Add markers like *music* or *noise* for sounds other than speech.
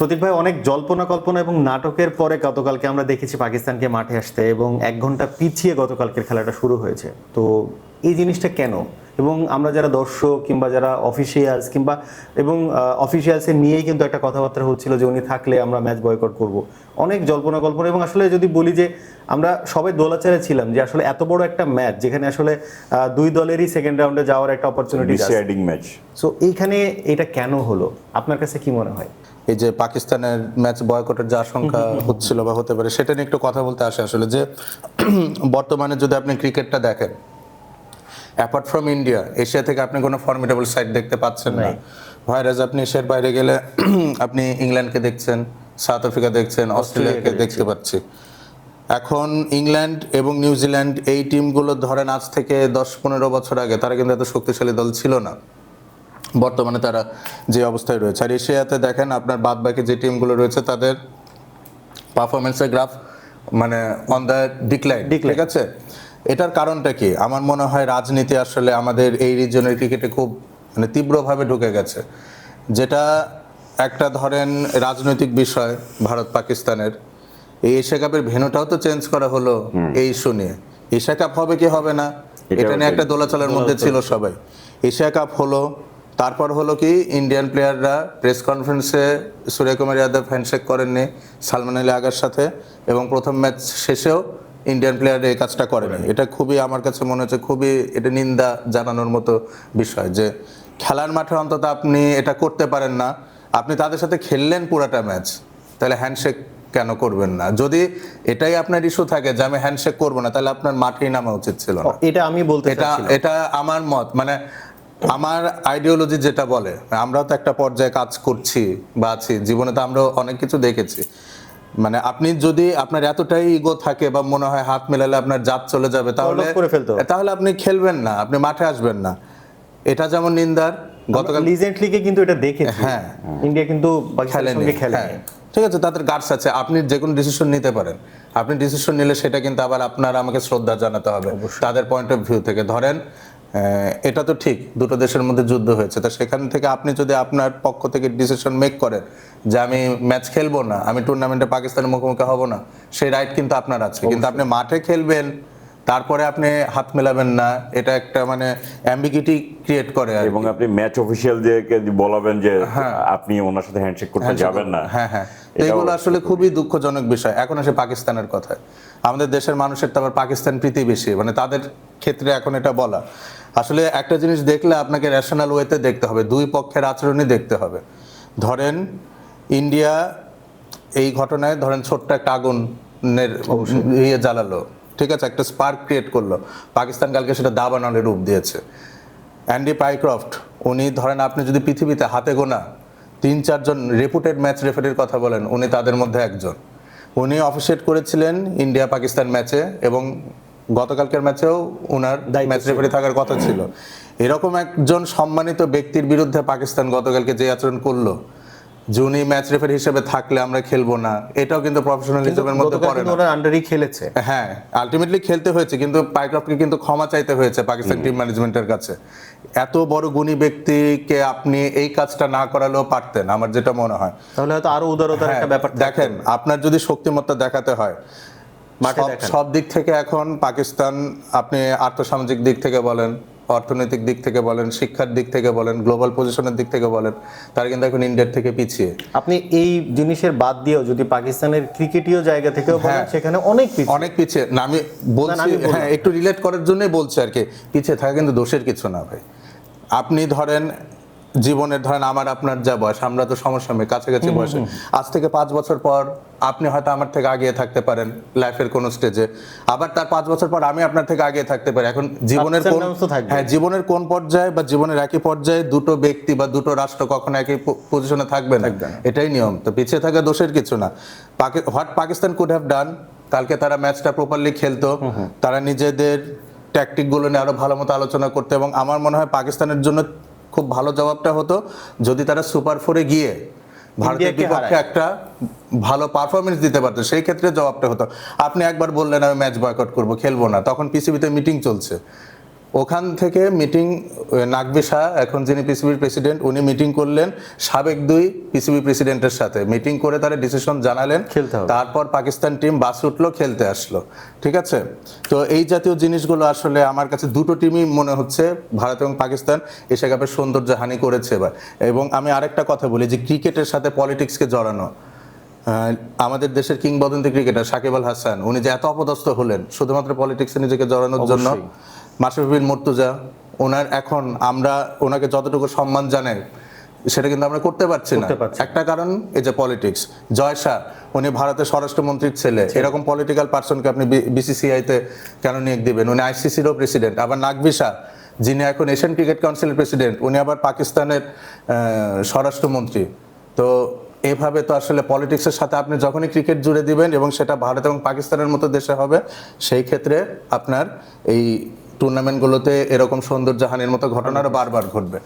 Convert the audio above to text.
প্রতীক ভাই, অনেক জল্পনা কল্পনা এবং নাটকের পরে গতকালকে আমরা দেখেছি পাকিস্তানকে মাঠে আসতে এবং এক ঘণ্টা পিছিয়ে গতকালকের খেলাটা শুরু হয়েছে। তো এই জিনিসটা কেন? এবং আমরা যারা দর্শক কিংবা যারা অফিসিয়ালস কিংবা এবং অফিসিয়ালসের নিয়েই কিন্তু একটা কথাবার্তা হচ্ছিল যে উনি থাকলে আমরা ম্যাচ বয়কট করব। অনেক জল্পনা কল্পনা এবং আসলে যদি বলি যে আমরা সবাই দোলাচারে ছিলাম যে আসলে এত বড় একটা ম্যাচ যেখানে আসলে দুই দলেরই সেকেন্ড রাউন্ডে যাওয়ার একটা অপরচুনিটি ডিসাইডিং ম্যাচ সো এইখানে এটা কেন হলো? আপনার কাছে কি মনে হয়? এই যে পাকিস্তানের ম্যাচ বয়কটের যে আশঙ্কা হচ্ছিল বা হতে পারে সেটা নিয়ে একটু কথা বলতে আসে আসলে যে বর্তমানে যদি আপনি ক্রিকেটটা দেখেন অ্যাপার্ট ফ্রম ইন্ডিয়া এশিয়া থেকে আপনি কোনো ফর্মিডেবল সাইট দেখতে পাচ্ছেন না। ভাইরাস আপনি এশিয়ার বাইরে গেলে *clears throat* আপনি ইংল্যান্ডকে দেখছেন সাউথ আফ্রিকা দেখছেন অস্ট্রেলিয়াকে দেখতে পাচ্ছি। এখন ইংল্যান্ড এবং নিউজিল্যান্ড এই টিমগুলো ধরেন আজ থেকে দশ পনেরো বছর আগে তারা কিন্তু এত শক্তিশালী দল ছিল না। বর্তমানে তারা যে অবস্থায় রয়েছে। আর এশিয়াতে দেখেন আপনার বাদ বাকি যে টিমগুলো রয়েছে তাদের পারফরমেন্সের গ্রাফ মানে অন দ্য ডিক্লাইন ঠিক আছে? এটার কারণটা কি? আমার মনে হয় রাজনীতি আসলে আমাদের এই রিজনের ক্রিকেটে খুব মানে তীব্রভাবে ঢুকে গেছে। যেটা একটা ধরেন রাজনৈতিক বিষয় ভারত পাকিস্তানের এই এশিয়া কাপের ভেন্যুটাও তো চেঞ্জ করা হলো এই ইস্যু নিয়ে। এশিয়া কাপ হবে কি হবে না? এটা নিয়ে একটা দোলাচলের মধ্যে ছিল সবাই। এশিয়া কাপ হলো তারপর হলো কি ইন্ডিয়ান প্লেয়াররা প্রেস কনফারেন্সে সূর্যকুমার যাদব হ্যান্ডশেক করেননি সালমান আলী আগার সাথে এবং প্রথম ম্যাচ শেষেও ইন্ডিয়ান প্লেয়ার এই কাজটা করেনি। এটা খুবই আমার কাছে মনে হচ্ছে খুবই এটা নিন্দা জানানোর মতো বিষয় যে খেলার মাঠে অন্তত আপনি এটা করতে পারেন না। আপনি তাদের সাথে খেললেন পুরাটা ম্যাচ তাহলে হ্যান্ডশেক কেন করবেন না? যদি এটাই আপনার ইস্যু থাকে যে আমি হ্যান্ডশেক করব না তাহলে আপনার মাঠেই নামা উচিত ছিল না। এটা আমি বলতে এটা এটা আমার মত মানে আমার আইডিওলজি যেটা বলে আমরাও তো একটা পর্যায়ে কাজ করছি বা আছি জীবনে তো আমরা অনেক কিছু দেখেছি। মানে আপনি যদি আপনার এতটাই ইগো থাকে বা মনে হয় হাত মেলালে আপনার জাত চলে যাবে তাহলে তাহলে আপনি খেলবেন না আপনি মাঠে আসবেন না। এটা যেমন নিন্দার গতকাল রিসেন্টলি কিন্তু এটা দেখেছি। হ্যাঁ। ইন্ডিয়া কিন্তু পাকিস্তানের সঙ্গে খেলে হ্যাঁ। ঠিক আছে তাদের গার্ডস আছে আপনি যে কোনো ডিসিশন নিতে পারেন। আপনি ডিসিশন নিলে সেটা কিন্তু আবার আপনার আমাকে শ্রদ্ধা জানাতে হবে। তাদের পয়েন্ট অফ ভিউ থেকে ধরেন এটা তো ঠিক দুটো দেশের মধ্যে যুদ্ধ হয়েছে। তো সেখান থেকে আপনি যদি আপনার পক্ষ থেকে ডিসিশন মেক করেন যে আমি ম্যাচ খেলব না আমি টুর্নামেন্টে পাকিস্তানের মুখোমুখি হব না সেই রাইট কিন্তু আপনার আছে। কিন্তু আপনি মাঠে খেলবেন তারপরে আপনি হাত মেলাবেন না এটা একটা মানে অ্যাম্বিগিটি ক্রিয়েট করে এবং আপনি ম্যাচ অফিসিয়াল যে বলাবেন যে আপনি ওনার সাথে হ্যান্ডশেক করতে যাবেন না। হ্যাঁ হ্যাঁ। এগুলো আসলে খুবই দুঃখজনক বিষয়। এখন আসে পাকিস্তানের কথা। আমাদের দেশের মানুষের তো আবার পাকিস্তান প্রীতি বেশি মানে তাদের ক্ষেত্রে এখন এটা বলা। আসলে একটা জিনিস দেখলে আপনাকে ন্যাশনাল ওয়েতে দেখতে হবে দুই পক্ষের আচরণই দেখতে হবে। ধরেন ইন্ডিয়া এই ঘটনায় ধরেন ছোট্ট একটা আগুনের ইয়ে জ্বালালো ঠিক আছে? একটা স্পার্ক ক্রিয়েট করল। পাকিস্তান কালকে সেটা দাবানলের রূপ দিয়েছে। অ্যান্ডি পাইক্রফট উনি ধরেন আপনি যদি পৃথিবীতে হাতে গোনা তিন চারজন রেপুটেড ম্যাচ রেফারির কথা বলেন উনি তাদের মধ্যে একজন। উনি অফিসিয়েট করেছিলেন ইন্ডিয়া পাকিস্তান ম্যাচে এবং গতকালকের ম্যাচেও উনার ম্যাচ রেফারি থাকার কথা ছিল। এরকম একজন সম্মানিত ব্যক্তির বিরুদ্ধে পাকিস্তান গতকালকে যে আচরণ করল উনি ম্যাচ রেফারি হিসেবে থাকলে আমরা খেলব না এটাও কিন্তু প্রফেশনালিজমের মধ্যে পড়ে না। ওরা আন্ডারই খেলেছে। হ্যাঁ আলটিমেটলি খেলতে হয়েছে কিন্তু পাইক্রফটকে কিন্তু ক্ষমা চাইতে হয়েছে পাকিস্তান টিম ম্যানেজমেন্টের কাছে। এত বড় গুণী ব্যক্তিকে আপনি এই কাজটা না করালেও পারতেন আমার যেটা মনে হয়। তাহলে হয়তো আরও উদারতার হ্যাঁ, একটা ব্যাপার দেখেন আপনার যদি শক্তিমত্তা দেখাতে হয় সব- দিক থেকে এখন পাকিস্তান আপনি আর্থসামাজিক দিক থেকে বলেন অর্থনৈতিক দিক থেকে বলেন শিক্ষার দিক থেকে বলেন গ্লোবাল পজিশনের দিক থেকে বলেন তারা কিন্তু এখন ইন্ডিয়ার থেকে পিছিয়ে। আপনি এই জিনিসের বাদ দিয়েও যদি পাকিস্তানের ক্রিকেটীয় জায়গা থেকেও বলেন হ্যাঁ। সেখানে অনেক পিছিয়ে। অনেক পিছিয়ে। না আমি বলছি হ্যাঁ একটু রিলেট করার জন্যই বলছি আর কি। পিছিয়ে থাকা কিন্তু দোষের কিছু না ভাই। আপনি ধরেন জীবনের ধরেন আমার আপনার যা বয়স আমরা তো সমসাময়িক কাছাকাছি বয়সে। আজ থেকে পাঁচ বছর পর আপনি হয়তো আমার থেকে আগিয়ে থাকতে পারেন লাইফের কোন স্টেজে। আবার তার পাঁচ বছর পর আমি আপনার থেকে আগিয়ে থাকতে পারি। এখন জীবনের কোন তো থাকবে। হ্যাঁ জীবনের কোন পর্যায়ে বা জীবনের একই পর্যায়ে দুটো ব্যক্তি বা দুটো রাষ্ট্র কখনো একই পজিশনে থাকবে না? এটাই নিয়ম। তো পিছিয়ে থাকা দোষের কিছু না। What Pakistan could have done কালকে তারা ম্যাচটা প্রপারলি খেলতো। তারা নিজেদের ট্যাকটিকগুলো নিয়ে আরও ভালো মতো আলোচনা করতে এবং আমার মনে হয় পাকিস্তানের জন্য খুব ভালো জবাবটা হতো যদি তারা সুপার ফোরে গিয়ে ভারতের বিপক্ষে একটা ভালো পারফরমেন্স দিতে পারতো সেই ক্ষেত্রে জবাবটা হতো। আপনি একবার বললেন আমি ম্যাচ বয়কট করব খেলব না। তখন পিসিবিতে মিটিং চলছে। ওখান থেকে মিটিং নাকবি শাহ এখন যিনি পিসিবির প্রেসিডেন্ট উনি মিটিং করলেন সাবেক দুই পিসিবি প্রেসিডেন্টের সাথে। মিটিং করে তারা ডিসিশন জানালেন। তারপর পাকিস্তান টিম বাস উঠল খেলতে আসলো। ঠিক আছে? তো এই জাতীয় জিনিসগুলো আসলে আমার কাছে দুটো টিমই মনে হচ্ছে ভারত এবং পাকিস্তান এশিয়া কাপের সৌন্দর্য হানি করেছে এবার। এবং আমি আরেকটা কথা বলি যে ক্রিকেটের সাথে পলিটিক্সকে জড়ানো আমাদের দেশের কিংবদন্তি ক্রিকেটার সাকিব আল হাসান উনি যে এত অপদস্থ হলেন শুধুমাত্র পলিটিক্সে নিজেকে জড়ানোর জন্য। মাসুফিন মুর্তুজা ওনার এখন আমরা ওনাকে যতটুকু সম্মান জানাই সেটা কিন্তু আমরা করতে পারছি না। একটা কারণ এই যে পলিটিক্স জয় শাহ উনি ভারতের স্বরাষ্ট্রমন্ত্রীর ছেলে। এরকম পলিটিক্যাল পার্সনকে আপনি বিসিসিআই তে কেন নিয়োগ দিবেন? উনি আইসিসিরও প্রেসিডেন্ট আবার নাকবি শাহ যিনি এখন এশিয়ান ক্রিকেট কাউন্সিলের প্রেসিডেন্ট উনি আবার পাকিস্তানের স্বরাষ্ট্রমন্ত্রী। তো এভাবে তো আসলে পলিটিক্সের সাথে আপনি যখনই ক্রিকেট জুড়ে দিবেন এবং সেটা ভারত এবং পাকিস্তানের মতো দেশে হবে সেই ক্ষেত্রে আপনার এই টুর্নামেন্টগুলোতে এরকম সৌন্দর্যহানির মতো ঘটনা বারবার ঘটবে।